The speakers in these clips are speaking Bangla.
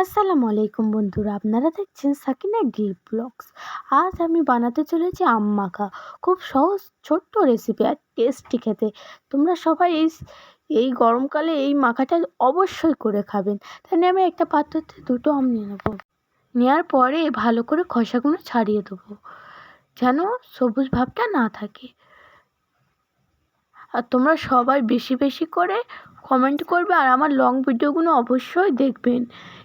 আসসালামু আলাইকুম বন্ধুরা, আপনারা দেখছেন সাকিনা ডি ব্লগস। আজ আমি বানাতে চলেছি আম মাখা। খুব সহজ, ছোট্ট রেসিপি আর টেস্টি খেতে। তোমরা সবাই এই এই গরমকালে এই মাখাটা অবশ্যই করে খাবেন। তাহলে আমি একটা পাত্রতে দুটো আম নিয়ে নেব। নেওয়ার পরে ভালো করে খোসাগুলো ছাড়িয়ে দেবো। যেন সবুজ ভাবটা না থাকে। আর তোমরা সবাই বেশি বেশি করে কমেন্ট করবে আর আমার লং ভিডিওগুলো অবশ্যই দেখবেন।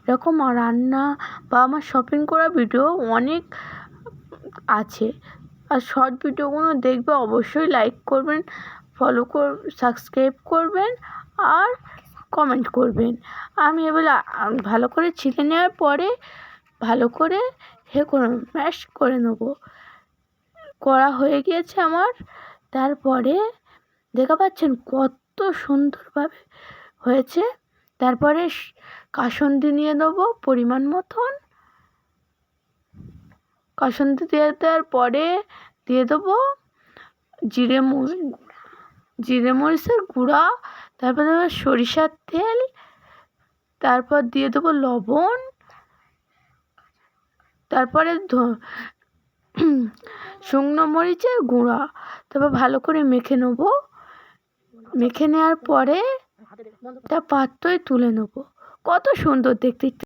এরকম রান্না বা আমার শপিং করা ভিডিও অনেক আছে। আর শর্ট ভিডিওগুলো দেখবে অবশ্যই লাইক করবেন ফলো কর সাবস্ক্রাইব করবেন আর কমেন্ট করবেন। আমি এবার ভালো করে ছিলে নেওয়ার পরে ভালো করে হে করে ম্যাশ করে নেব। করা হয়ে গিয়েছে আমার। তারপরে দেখা পাচ্ছেন কত সুন্দরভাবে হয়েছে। তারপরে কাসন্দি নিয়ে দেবো পরিমাণ মতন। কাসন্দি দিয়ে দেওয়ার পরে দিয়ে দেবো জিরে মরিচ জিরে মরিচের গুঁড়া তারপর দেবো সরিষার তেল তারপর দিয়ে দেবো লবণ। তারপরে শুকনো মরিচের গুঁড়া তারপর ভালো করে মেখে নেব। মেখে নেওয়ার পরে একটা পাত্রই তুলে নেব। কত সুন্দর দেখতে।